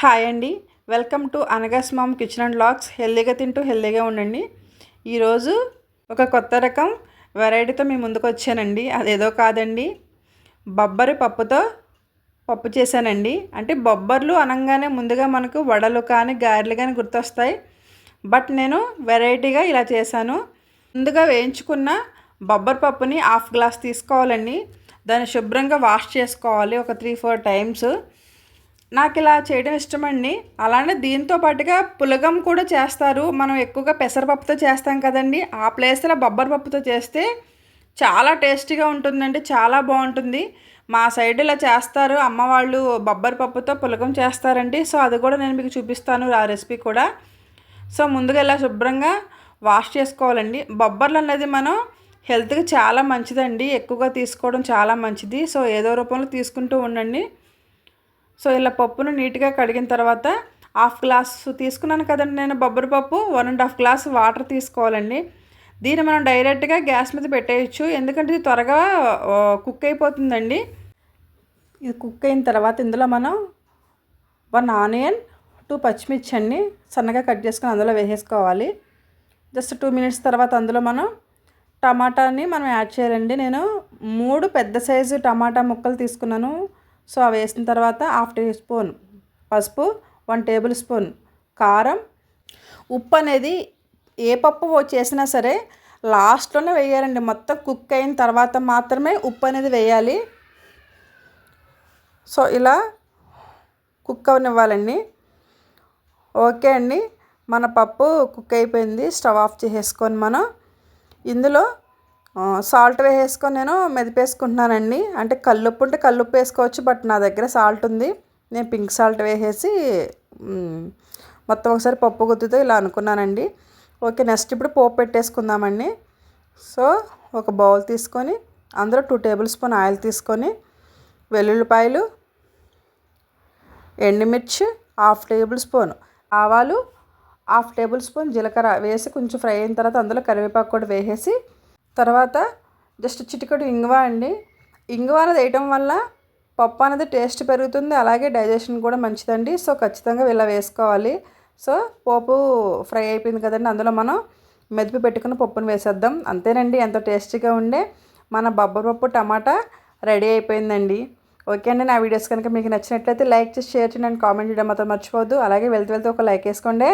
Hi అండి. Welcome to అనగాస్ mom kitchen and lakhs. హెల్దీగా తింటూ హెల్దీగా ఉండండి. ఈరోజు ఒక కొత్త రకం వెరైటీతో మీ ముందుకు వచ్చానండి. అదేదో కాదండి. బొబ్బరి పప్పుతో పప్పు చేశానండి. అంటే బొబ్బర్లు అనగానే ముందుగా మనకు వడలు కానీ గారెలు కానీ గుర్తొస్తాయి. బట్ నేను వెరైటీగా ఇలా చేశాను. ముందుగా వేయించుకున్న బొబ్బరి పప్పుని హాఫ్ గ్లాస్ తీసుకోవాలండి. దాన్ని శుభ్రంగా వాష్ చేసుకోవాలి ఒక త్రీ ఫోర్ టైమ్స్. నాకు ఇలా చేయడం ఇష్టమండి. అలానే దీంతో పాటుగా పులగం కూడా చేస్తారు. మనం ఎక్కువగా పెసరపప్పుతో చేస్తాం కదండి. ఆ ప్లేస్లో బొబ్బరి పప్పుతో చేస్తే చాలా టేస్టీగా ఉంటుందండి. చాలా బాగుంటుంది. మా సైడ్ ఇలా చేస్తారు. అమ్మ వాళ్ళు బొబ్బరి పప్పుతో పులగం చేస్తారండి. సో అది కూడా నేను మీకు చూపిస్తాను. ఆ రెసిపీ కూడా. సో ముందుగా ఇలా శుభ్రంగా వాష్ చేసుకోవాలండి. బొబ్బర్లు అనేది మనం హెల్త్కి చాలా మంచిదండి. ఎక్కువగా తీసుకోవడం చాలా మంచిది. సో ఏదో రూపంలో తీసుకుంటూ ఉండండి. సో ఇలా పప్పును నీట్గా కడిగిన తర్వాత హాఫ్ గ్లాస్ తీసుకున్నాను కదండి నేను బొబ్బరి పప్పు one and half glass water తీసుకోవాలండి. దీన్ని మనం డైరెక్ట్గా గ్యాస్ మీద పెట్టేయచ్చు. ఎందుకంటే ఇది త్వరగా కుక్ అయిపోతుందండి. ఇది కుక్ అయిన తర్వాత ఇందులో మనం వన్ ఆనియన్ టూ పచ్చిమిర్చి అండి సన్నగా కట్ చేసుకొని అందులో వేసేసుకోవాలి. జస్ట్ టూ మినిట్స్ తర్వాత అందులో మనం టమాటాని మనం యాడ్ చేయాలండి. నేను మూడు పెద్ద సైజు టమాటా ముక్కలు తీసుకున్నాను. సో అవి వేసిన తర్వాత హాఫ్ టీ స్పూన్ పసుపు వన్ టేబుల్ స్పూన్ కారం. ఉప్పు అనేది ఏ పప్పు చేసినా సరే లాస్ట్లోనే వేయాలండి. మొత్తం కుక్ అయిన తర్వాత మాత్రమే ఉప్పు అనేది వేయాలి. సో ఇలా కుక్ అవనివ్వాలండి. ఓకే అండి. మన పప్పు కుక్ అయిపోయింది. స్టవ్ ఆఫ్ చేసేసుకొని మనం. ఇందులో సాల్ట్ వేసేసుకొని నేను మెదిపేసుకుంటున్నానండి. అంటే కల్లుప్పు ఉంటే కల్లుప్పు వేసుకోవచ్చు బట్ నా దగ్గర సాల్ట్ ఉంది. నేను పింక్ సాల్ట్ వేసేసి మొత్తం ఒకసారి పప్పు గుత్తితో ఇలా అనుకున్నానండి. ఓకే నెక్స్ట్ ఇప్పుడు పోపు పెట్టేసుకుందామండి. సో ఒక బౌల్ తీసుకొని అందులో టూ టేబుల్ స్పూన్ ఆయిల్ తీసుకొని వెల్లుల్లిపాయలు ఎండుమిర్చి హాఫ్ టేబుల్ స్పూన్ ఆవాలు హాఫ్ టేబుల్ స్పూన్ జీలకర్ర వేసి కొంచెం ఫ్రై అయిన తర్వాత అందులో కరివేపాకు కూడా వేసేసి తర్వాత జస్ట్ చిటికడు ఇంగువ అండి. ఇంగువ అనేది వేయటం వల్ల పప్పు అనేది టేస్ట్ పెరుగుతుంది అలాగే డైజెషన్ కూడా మంచిదండి. సో ఖచ్చితంగా ఇలా వేసుకోవాలి. సో పోపు ఫ్రై అయిపోయింది కదండి అందులో మనం మెదిపి పెట్టుకున్న పప్పును వేసేద్దాం. అంతేనండి ఎంతో టేస్టీగా ఉండే. మన బొబ్బరి పప్పు టమాటా రెడీ అయిపోయిందండి. ఓకే అండి నా వీడియోస్ కనుక మీకు నచ్చినట్లయితే లైక్ చేసి షేర్ చేయండి. అండ్ కామెంట్ చేయడం మాత్రం మర్చిపోవద్దు. అలాగే వెళ్తూ వెళ్తూ ఒక లైక్ వేసుకోండి.